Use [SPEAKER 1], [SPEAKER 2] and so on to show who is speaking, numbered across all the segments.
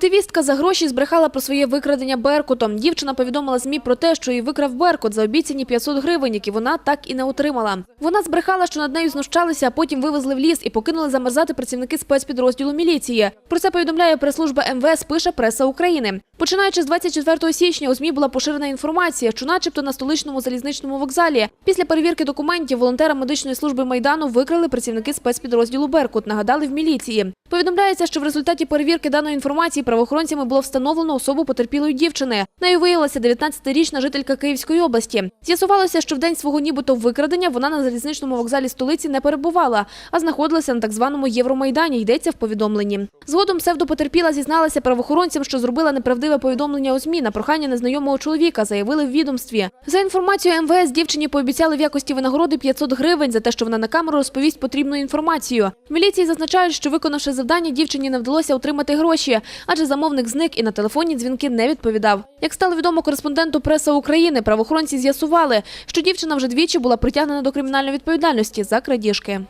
[SPEAKER 1] Активістка за гроші збрехала про своє викрадення Беркутом. Дівчина повідомила ЗМІ про те, що її викрав Беркут за обіцяні 500 гривень, які вона так і не отримала. Вона збрехала, що над нею знущалися, а потім вивезли в ліс і покинули замерзати працівники спецпідрозділу міліції. Про це повідомляє прес-служба МВС, пише преса України. Починаючи з 24 січня у ЗМІ була поширена інформація, що начебто на столичному залізничному вокзалі після перевірки документів волонтера медичної служби Майдану викрали працівники спецпідрозділу Беркут, нагадали в міліції. Повідомляється, що в результаті перевірки даної інформації правоохоронцями було встановлено особу потерпілої дівчини. Нею виявилася 19-річна жителька Київської області. З'ясувалося, що в день свого нібито викрадення вона на залізничному вокзалі столиці не перебувала, а знаходилася на так званому Євромайдані. Йдеться в повідомленні. Згодом псевдопотерпіла зізналася правоохоронцям, що зробила неправдиве повідомлення у ЗМІ на прохання незнайомого чоловіка, заявили в відомстві. За інформацією МВС, дівчині пообіцяли в якості винагороди 500 гривень за те, що вона на камеру розповість потрібну інформацію. Міліції зазначають, що виконавши завдання, дівчині не вдалося отримати гроші, адже замовник зник і на телефонні дзвінки не відповідав. Як стало відомо кореспонденту преса України, правоохоронці з'ясували, що дівчина вже двічі була притягнена до кримінальної відповідальності за крадіжки.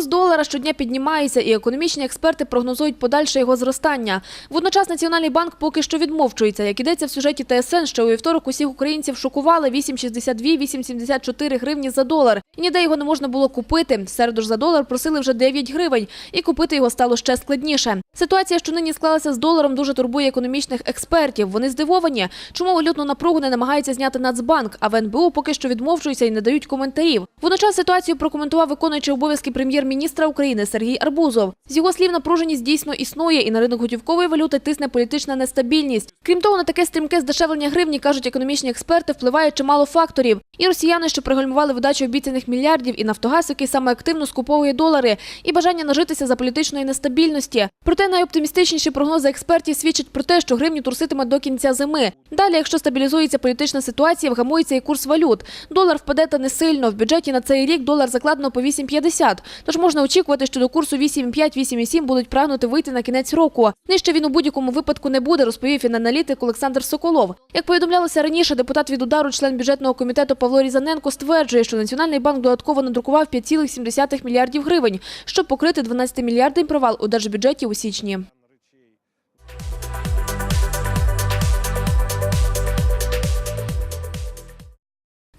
[SPEAKER 1] Курс долара щодня піднімається, і економічні експерти прогнозують подальше його зростання. Водночас Національний банк поки що відмовчується. Як ідеться в сюжеті ТСН, що у вівторок усіх українців шокували 8,62, 8,74 гривні за долар. І ніде його не можна було купити. Середу ж за долар просили вже 9 гривень, і купити його стало ще складніше. Ситуація, що нині склалася з доларом, дуже турбує економічних експертів. Вони здивовані, чому валютну напругу не намагається зняти Нацбанк, а в НБУ поки що відмовчуються і не дають коментарів. Водночас ситуацію прокоментував виконуючий обов'язки прем'єр-міністра України Сергій Арбузов. З його слів, напруженість дійсно існує, і на ринок готівкової валюти тисне політична нестабільність. Крім того, на таке стрімке здешевлення гривні кажуть економічні експерти, впливає чимало факторів. І росіяни, що пригальмували видачу обіцяних мільярдів, і Нафтогаз, який саме активно скуповує долари, і бажання нажитися за політичної нестабільності. Проте найоптимістичніші прогнози експертів свідчать про те, що гривню турситиме до кінця зими. Далі, якщо стабілізується політична ситуація, вгамується і курс валют. Долар впаде та не сильно. В бюджеті на цей рік долар закладено по 8,50. Тож можна очікувати, що до курсу 8,5-8,7 будуть прагнути вийти на кінець року. Нижче він у будь-якому випадку не буде, розповів фінаналітик Олександр Соколов. Як повідомлялося раніше, депутат від удару, член бюджетного комітету Павло Різаненко стверджує, що Національний банк додатково надрукував 5,7 мільярдів гривень, щоб покрити 12-мільярдний провал у держбюджеті у січні.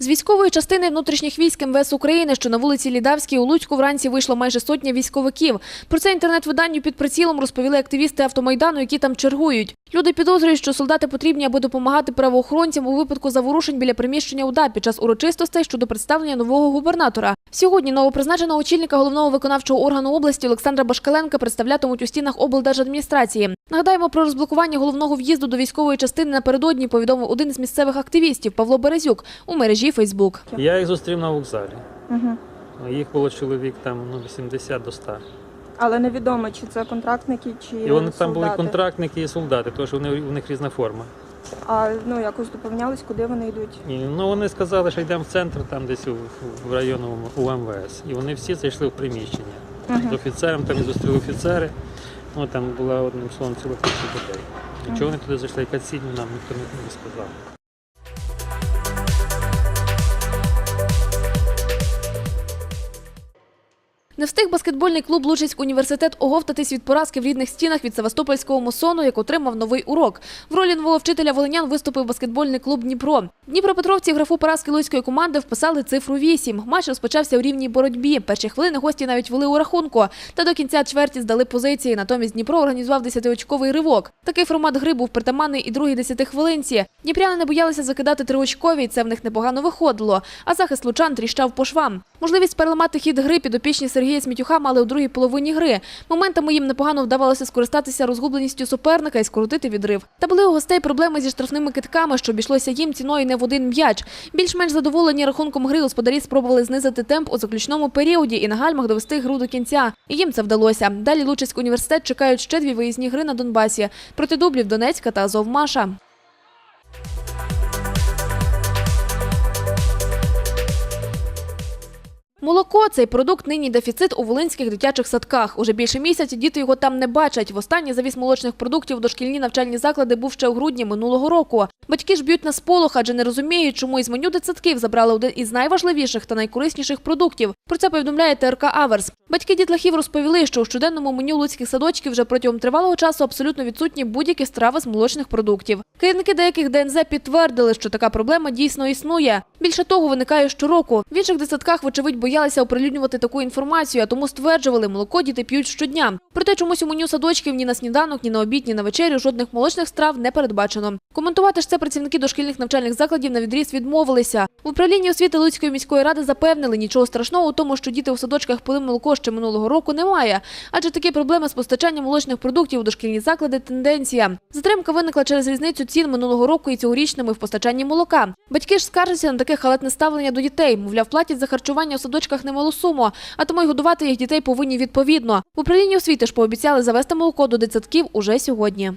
[SPEAKER 1] З військової частини внутрішніх військ МВС України, що на вулиці Лідавській у Луцьку вранці вийшло майже сотня військовиків. Про це інтернет-виданню під прицілом розповіли активісти автомайдану, які там чергують. Люди підозрюють, що солдати потрібні, аби допомагати правоохоронцям у випадку заворушень біля приміщення УДА під час урочистостей щодо представлення нового губернатора. Сьогодні новопризначеного очільника головного виконавчого органу області Олександра Башкаленка представлятимуть у стінах облдержадміністрації. Нагадаємо про розблокування головного в'їзду до військової частини напередодні повідомив один із місцевих активістів Павло Березюк у мережі Фейсбук.
[SPEAKER 2] Я їх зустрів на вокзалі.
[SPEAKER 3] Угу.
[SPEAKER 2] Їх було чоловік там ну, 80 до 100.
[SPEAKER 3] Але невідомо, чи це контрактники, чи
[SPEAKER 2] І вони там були контрактники і солдати, тому що вони, у них різна форма.
[SPEAKER 3] А ну якось доповнялись, куди вони йдуть.
[SPEAKER 2] І, ну, вони сказали, що йдемо в центр, там десь у, в району у МВС. І вони всі зайшли в приміщення. З офіцером там і зустріли офіцери. Ну, там була одним словом ціла куча людей. І Чого вони туди зайшли, яка ціль, нам ніхто не, не сказав.
[SPEAKER 1] Не встиг баскетбольний клуб Лучицьк університет оговтатись від поразки в рідних стінах від Севастопольського мусону, як отримав новий урок. В ролі нового вчителя волинян виступив баскетбольний клуб Дніпро. Дніпропетровці графу поразки луцької команди вписали цифру 8. Матч розпочався у рівній боротьбі. Перші хвилини гості навіть вели у рахунку. Та до кінця чверті здали позиції. Натомість Дніпро організував 10-очковий ривок. Такий формат гри був притаманний і другій 10-хвилинці. Дніпряни не боялися закидати триочкові, і це в них непогано виходило. А захист лучан тріщав по швам. Можливість переламати хід гри підопічні Сергія Смітюха мали у другій половині гри. Моментами їм непогано вдавалося скористатися розгубленістю суперника і скоротити відрив. Та були у гостей проблеми зі штрафними китками, що обійшлося їм ціною не в один м'яч. Більш-менш задоволені рахунком гри господарі спробували знизити темп у заключному періоді і на гальмах довести гру до кінця. І їм це вдалося. Далі Лучицький університет чекають ще дві виїзні гри на Донбасі проти дублів Донецька та Азовмаша. Молоко цей продукт нині дефіцит у волинських дитячих садках. Уже більше місяця діти його там не бачать. Востаннє завіз молочних продуктів дошкільні навчальні заклади був ще у грудні минулого року. Батьки ж б'ють на сполох, адже не розуміють, чому із меню дитсадків забрали один із найважливіших та найкорисніших продуктів. Про це повідомляє ТРК Аверс. Батьки дітлахів розповіли, що у щоденному меню луцьких садочків вже протягом тривалого часу абсолютно відсутні будь-які страви з молочних продуктів. Керівники деяких ДНЗ підтвердили, що така проблема дійсно існує. Більше того, виникає щороку. В інших дитсадках, вочевидь, боялися оприлюднювати таку інформацію, а тому стверджували, молоко діти п'ють щодня. Проте чомусь у меню садочків ні на сніданок, ні на обід, ні на вечерю жодних молочних страв не передбачено. Коментувати ж це працівники дошкільних навчальних закладів на відріз відмовилися. В управлінні освіти Луцької міської ради запевнили, нічого страшного у тому, що діти у садочках пили молоко ще минулого року немає. Адже такі проблеми з постачанням молочних продуктів у дошкільні заклади тенденція. Затримка виникла через різницю цін минулого року і цьогорічними в постачанні молока. Батьки ж скаржаться на таке халатне ставлення до дітей. Мовляв, платять за харчування у садочках немалу суму, а тому й годувати їх дітей повинні відповідно. В управлінні освіти ж пообіцяли завести молоко до дитсадків уже сьогодні.